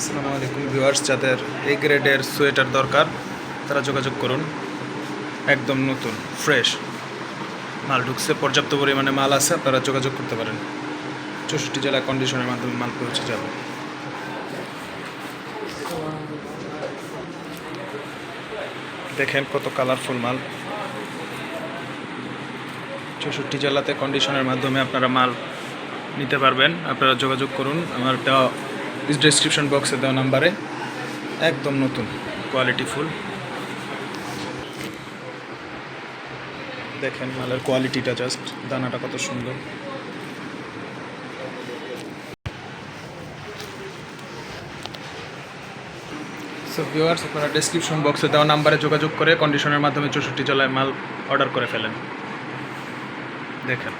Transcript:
আসসালামু আলাইকুম ভিউয়ার্স, যাদের এই গ্রেডের সোয়েটার দরকার, তারা যোগাযোগ করুন। একদম নতুন, ফ্রেশ মাল ঢুকছে, পর্যাপ্ত পরিমাণে মাল আছে, আপনারা যোগাযোগ করতে পারেন। চৌষট্টি জেলা কন্ডিশনের মাধ্যমে মাল পৌঁছে যাবে। দেখেন কত কালারফুল মাল। চৌষট্টি জেলাতে কন্ডিশনের মাধ্যমে আপনারা মাল নিতে পারবেন। আপনারা যোগাযোগ করুন আমার দেওয়া ডিসক্রিপশন বক্সে দেওয়া নাম্বারে। একদম নতুন কোয়ালিটি ফুল দেখেন মালের কোয়ালিটিটা জাস্ট দানাটা কত সুন্দর। সো ভিউয়ার্স আপনারা ডেসক্রিপশন বক্সে দেওয়া নাম্বারে যোগাযোগ করে কন্ডিশনের মাধ্যমে চৌষট্টি জেলায় মাল অর্ডার করে ফেলেন। দেখেন।